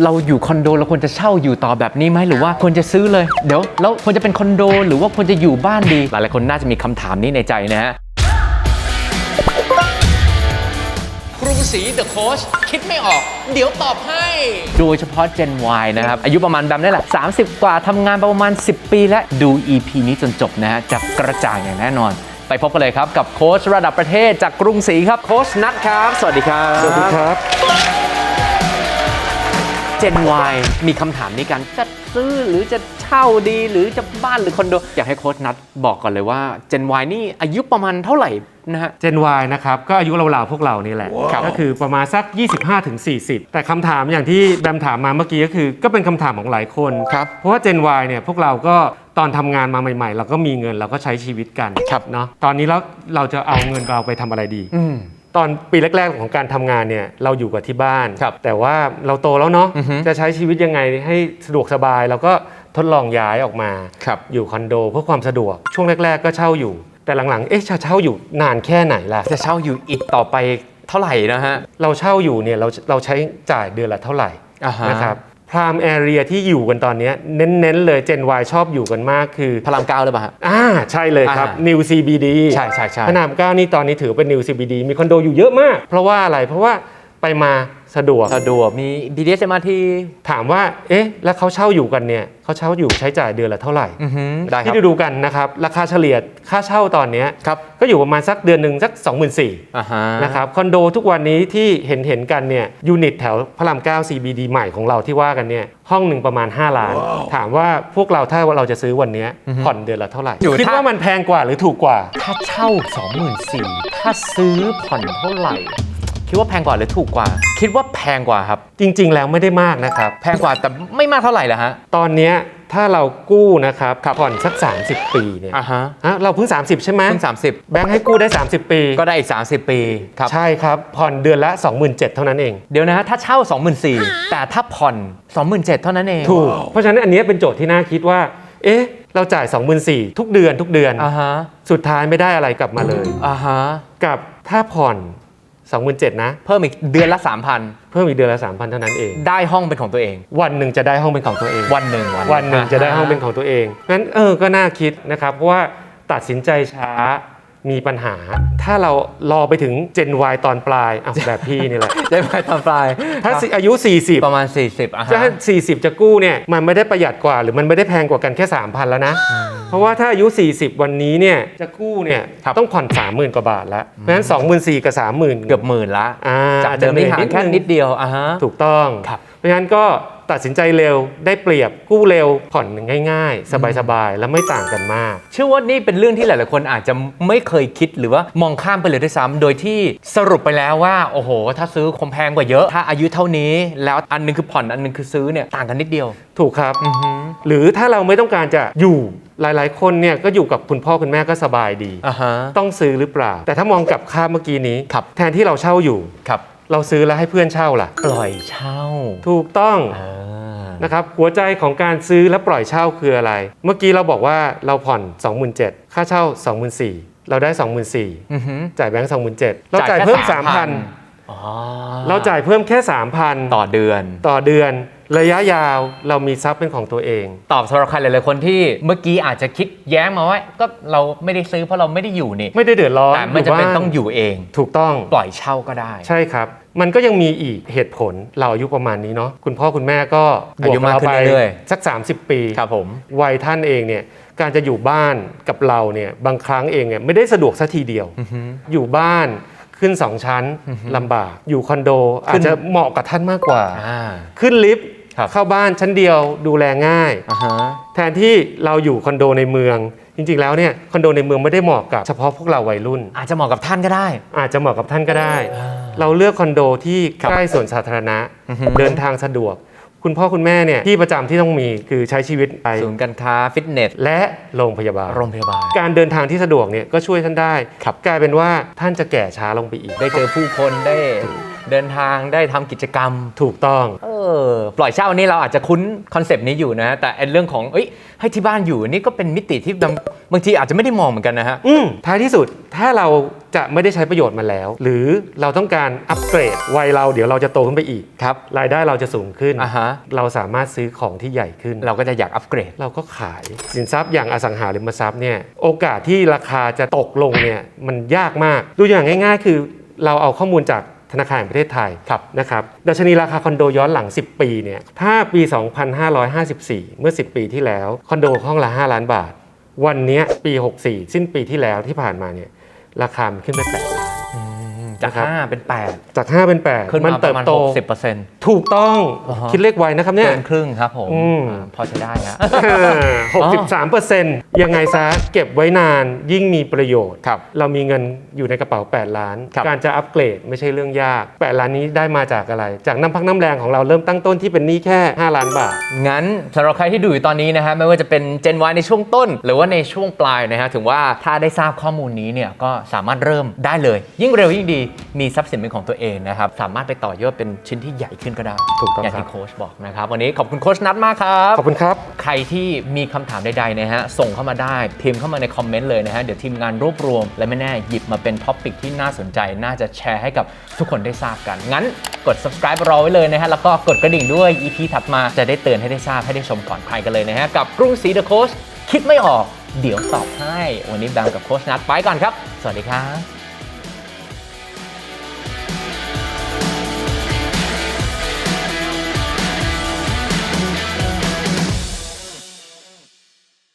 เราอยู่คอนโดเราควรจะเช่าอยู่ต่อแบบนี้ไหมหรือว่าควรจะซื้อเลย เดี๋ยวแล้วควรจะเป็นคอนโด หรือว่าควรจะอยู่บ้านดี หลายๆคนน่าจะมีคำถามนี้ในใจนะฮะกรุงศรีเดอะโค้ชคิดไม่ออก เดี๋ยวตอบให้ โดยเฉพาะ Gen Y นะครับ อายุประมาณแบบนี้แหละ 30 กว่าทำงานประมาณ 10 ปีและดู EP นี้จนจบนะฮะจะกระจ่างอย่างแน่นอน ไปพบกันเลยครับกับโค้ชระดับประเทศจากกรุงศรีครับโค้ชนัทครับ สวัสดีครับ สวัสดีครับ Gen Y มีคำถามนี้กันจะซื้อหรือจะเช่าดีหรือจะบ้านหรือคอนโด อยากให้โค้ชนัทบอกก่อนเลยว่า Gen Y นี่อายุประมาณเท่าไหร่นะฮะ Gen Y นะครับ ก็อายุราวๆพวกเรานี่แหละ ก็คือประมาณสัก 25-40 แต่คำถามอย่างที่แบมถามมาเมื่อกี้ก็คือ ก็เป็นคำถามของหลายคนครับเพราะว่า Gen Y เนี่ยพวกเราก็ตอนทำงานมาใหม่ ๆ เราก็มีเงินเราก็ใช้ชีวิตกันครับเนาะตอนนี้แล้วเราจะเอาเงินเราไปทำอะไรดีอืม ตอนปีแรก ๆ ของการทำงานเนี่ยเราอยู่กับที่บ้านครับแต่ว่าเราโตแล้วเนาะอือฮึจะใช้ชีวิตยังไงให้สะดวกสบายเราก็ทดลองย้ายออกมาครับอยู่คอนโดเพื่อความสะดวก ช่วงแรก ๆ ก็เช่าอยู่ แต่หลังๆเอ๊ะจะเช่าอยู่นานแค่ไหนล่ะจะเช่าอยู่อีกต่อไปเท่าไหร่นะฮะเราเช่าอยู่เนี่ยเราเราใช้จ่ายเดือนละเท่าไหร่อ่าฮะนะครับ พรามแอเรียที่อยู่กันตอนเนี้ยเน้นๆเลย Gen Y ชอบอยู่กันมากคือพระรามเก้าหรือเปล่าฮะ อ่าใช่เลยครับ อ่า New CBD ใช่ใช่ใช่ พระรามเก้านี่ตอนนี้ถือเป็น New CBD มีคอนโดอยู่เยอะมาก เพราะว่าอะไรเพราะว่า ไปมาสะดวก สะดวกมี BTS MRT ถามว่า เอ๊ะ แล้วเขาเช่าอยู่กันเนี่ยเขาเช่าอยู่ใช้จ่ายเดือนละเท่าไหร่ อือฮึได้ครับที่ดูๆกันนะครับ ราคาเฉลี่ยค่าเช่าตอนเนี้ยครับ ก็อยู่ประมาณสักเดือนหนึ่งสัก 24,000อ่าฮะนะครับคอนโดทุกวันนี้ที่เห็นเห็นๆกันเนี่ยยูนิตแถวพระราม 9 CBD ใหม่ของเราที่ว่ากันเนี่ยห้องหนึ่งประมาณ 5 ล้าน ถามว่าพวกเราถ้าเราจะซื้อวันเนี้ยผ่อนเดือนละเท่าไหร่อยู่คิดถ้า ว่ามันแพงกว่าหรือถูกกว่า ถ้าเช่า 24,000ถ้าซื้อผ่อนเท่าไหร่ คิดว่าแพงกว่าหรือถูกกว่า คิดว่าแพงกว่าครับ จริง ๆ แล้วไม่ได้มากนะครับ แพงกว่าแต่ไม่มากเท่าไหร่เหรอฮะ ตอนเนี้ยถ้าเรากู้นะครับผ่อนสัก 30 ปีเนี่ยอ่าฮะฮะเราเพิ่ง 30 ใช่ไหมเพิ่ง30 แบงค์ให้กู้ได้ 30 ปี ก็ได้อีก 30 ปีครับ ใช่ครับ ผ่อนเดือนละ 27,000 เท่านั้นเอง เดี๋ยวนะฮะ ถ้าเช่า 24,000แต่ถ้าผ่อน 27,000 เท่านั้นเอง ถูก เพราะฉะนั้นอันเนี้ยเป็นโจทย์ที่น่าคิดว่า เอ๊ะ เราจ่าย 24,000 ทุกเดือนทุกเดือน อ่าฮะ สุดท้ายไม่ได้อะไรกลับมาเลย อ่าฮะ กับถ้าผ่อน 27,000นะ เพิ่มอีกเดือนละเพิ่มอีกเดือนละ 3,000 เท่านั้นเอง3,000ได้ห้องเป็นของตัวเอง วันหนึ่งจะได้ห้องเป็นของตัวเอง วันหนึ่งวันหนึ่งจะได้ห้องเป็นของตัวเองงั้นเออก็น่าคิดนะครับเพราะว่าตัดสินใจช้ามีปัญหา ถ้าเรารอไปถึง Gen Y ตอนปลายอะแบบพี่นี่แหละได้ไหมตอนปลาย ถ้าสิอายุ 40 ประมาณ 40อะฮะถ้า40 จะกู้เนี่ยมันไม่ได้ประหยัดกว่า หรือมันไม่ได้แพงกว่ากันแค่ 3,000 แล้วนะ เพราะว่าถ้าอายุ 40 วันนี้เนี่ยจะกู้เนี่ยครับต้องผ่อน 30,000 กว่าบาทแล้วเพราะฉะนั้น 24,000 กับ 30,000 เกือบหมื่นละอ่าจากเดิมที่ห่างแค่นิดเดียวอะฮะ ถูกต้อง ครับ เพราะฉะนั้นก็ตัดสินใจเร็วได้เปรียบกู้เร็วผ่อนง่ายๆ สบายๆ แล้วไม่ต่างกันมาก เชื่อว่านี่เป็นเรื่องที่หลาย ๆ คนอาจจะไม่เคยคิดหรือว่ามองข้ามไปเลยด้วยซ้ำโดยที่สรุปไปแล้วว่า โอ้โห ถ้าซื้อคงแพงกว่าเยอะ ถ้าอายุเท่านี้ แล้วอันหนึงคือผ่อนอันหนึงคือซื้อเนี่ยต่างกันนิดเดียว ถูกครับอือฮึหรือถ้าเราไม่ต้องการจะอยู่ หลาย ๆ คนเนี่ยก็อยู่กับคุณพ่อคุณแม่ก็สบายดี อ่าฮะ ต้องซื้อหรือเปล่า แต่ถ้ามองกลับข้ามเมื่อกี้นี้ ครับ แทนที่เราเช่าอยู่ ครับ เราซื้อแล้วให้เพื่อนเช่าล่ะ ปล่อยเช่าถูกต้องอ่านะครับหัวใจของการซื้อและปล่อยเช่าคืออะไร เมื่อกี้เราบอกว่าเราผ่อน 27,000ค่าเช่า 24,000เราได้ 24,000อือฮึจ่ายแบงค์27,000เราจ่ายเพิ่ม 3,000 อ๋อเราจ่ายเพิ่มแค่ 3,000 ต่อเดือน ต่อเดือน ระยะยาวเรามีทรัพย์เป็นของตัวเอง ตอบสำหรับใครหลายๆคนที่เมื่อกี้อาจจะคิดแย้งมาว่าก็เราไม่ได้ซื้อเพราะเราไม่ได้อยู่นี่ไม่ได้เดือดร้อนแต่ไม่จำเป็นยู่บ้าต้องอยู่เอง ถูกต้องปล่อยเช่าก็ได้ ใช่ครับ มันก็ยังมีอีกเหตุผลเราอายุประมาณนี้เนาะคุณพ่อคุณแม่ก็อายุมากขึ้นบวเรื่อยๆสัก 30 ปีครับผมวัยท่านเองเนี่ยการจะอยู่บ้านกับเราเนี่ยบางครั้งเองเนี่ยไม่ได้สะดวกสัทีเดียว อยู่บ้านขึ้นสองชั้นลำบาก อยู่คอนโดอาจจะเหมาะกับท่านมากกว่าอ่าขึ้นลิฟต์ครับ เข้าบ้านชั้นเดียวดูแลง่ายอ่าฮะแทนที่เราอยู่คอนโดในเมือง จริงๆแล้วเนี่ยคอนโดในเมืองไม่ได้เหมาะกับเฉพาะพวกเราวัยรุ่น อาจจะเหมาะกับท่านก็ได้ อาจจะเหมาะกับท่านก็ได้ เราเลือกคอนโดที่ครับใกล้สวนสาธารณะอือฮึเดินทางสะดวก คุณพ่อคุณแม่เนี่ยที่ประจำที่ต้องมีคือใช้ชีวิตไปศูนย์การค้าฟิตเนสและโรงพยาบาลโรงพยาบาล การเดินทางที่สะดวกเนี่ยก็ช่วยท่านได้ครับกลายเป็นว่าท่านจะแก่ช้าลงไปอีก ได้เจอผู้คนได้ เดินทางได้ทำกิจกรรม ถูกต้อง เออ ปล่อยเช่านี่เราอาจจะคุ้นคอนเซปต์นี้อยู่นะ แต่ไอ้เรื่องของเอ้ยให้ที่บ้านอยู่นี่ก็เป็นมิติที่บางบางทีอาจจะไม่ได้มองเหมือนกันนะฮะ อืมท้ายที่สุดถ้าเราจะไม่ได้ใช้ประโยชน์มาแล้ว หรือเราต้องการอัปเกรดวัยเราเดี๋ยวเราจะโตขึ้นไปอีก ครับ รายได้เราจะสูงขึ้น อ่าฮะ เราสามารถซื้อของที่ใหญ่ขึ้น เราก็จะอยากอัปเกรด เราก็ขายสินทรัพย์อย่างอสังหาริมทรัพย์เนี่ยโอกาสที่ราคาจะตกลงเนี่ยมันยากมากดูอย่างง่าย ๆ คือ เราเอาข้อมูลจาก ธนาคารแห่งประเทศไทยครับนะครับดัชนีราคาคอนโดย้อนหลัง 10 ปีเนี่ยถ้าปี 2554 เมื่อ 10 ปีที่แล้ว คอนโดห้องละ 5 ล้านบาท วันเนี้ยปี 64 สิ้นปีที่แล้วที่ผ่านมาเนี่ยราคามันขึ้นไป8ล้าน จากนะครับ5เป็น8จาก5เป็นขึ้น8มันมาปเติระบมาณโต60%ถูกต้องอ่าฮะคิดเลขไวนะครับเนี่ยเกินครึ่งครับผมอืมอ่าพอใช้ได้ฮะหกสิบสามเปอร์เซ็นต์ยังไงซะเก็บไว้นานยิ่งมีประโยชน์ครับเรามีเงินอยู่ในกระเป๋า 8 ล้านครับการจะอัปเกรดไม่ใช่เรื่องยาก 8 ล้านนี้ได้มาจากอะไร จากน้ำพักน้ำแรงของเราเริ่มตั้งต้นที่เป็นหนี้แค่ 5 ล้านบาท งั้นสำหรับใครที่ดูอยู่ตอนนี้นะฮะไม่ว่าจะเป็น Gen Y ในช่วงต้น หรือว่าในช่วงปลายนะฮะถึงว่าถ้าได้ทราบข้อมูลนี้เนี่ยก็สามารถเริ่มได้เลย ยิ่งเร็วยิ่งดีมีทรัพย์สินเป็นของตัวเองนะครับ สามารถไปต่อยอดเป็นชิ้นที่ใหญ่ขึ้นก็ได้ถูกต้องอย่างครับที่โค้ชบอกนะครับ วันนี้ขอบคุณโค้ชนัทมากครับ ขอบคุณครับ ใครที่มีคำถามใดๆนะฮะส่งเข้ามาได้พิมพ์เข้ามาในคอมเมนต์เลยนะฮะเดี๋ยวทีมงานรวบรวม และไม่แน่หยิบมาเป็นท็อปิกที่น่าสนใจ น่าจะแชร์ให้กับทุกคนได้ทราบกัน งั้นกด subscribe รอไว้เลยนะฮะแล้วก็กดกระดิ่งด้วย EP ถัดมาจะได้เตือนให้ได้ทราบให้ได้ชมก่อนใครกันเลยนะฮะกับกรุงศรีเดอะโค้ชคิดไม่ออกเดี๋ยวตอบให้ วันนี้แบงกับโค้ชนัทไปก่อนครับ สวัสดีครับ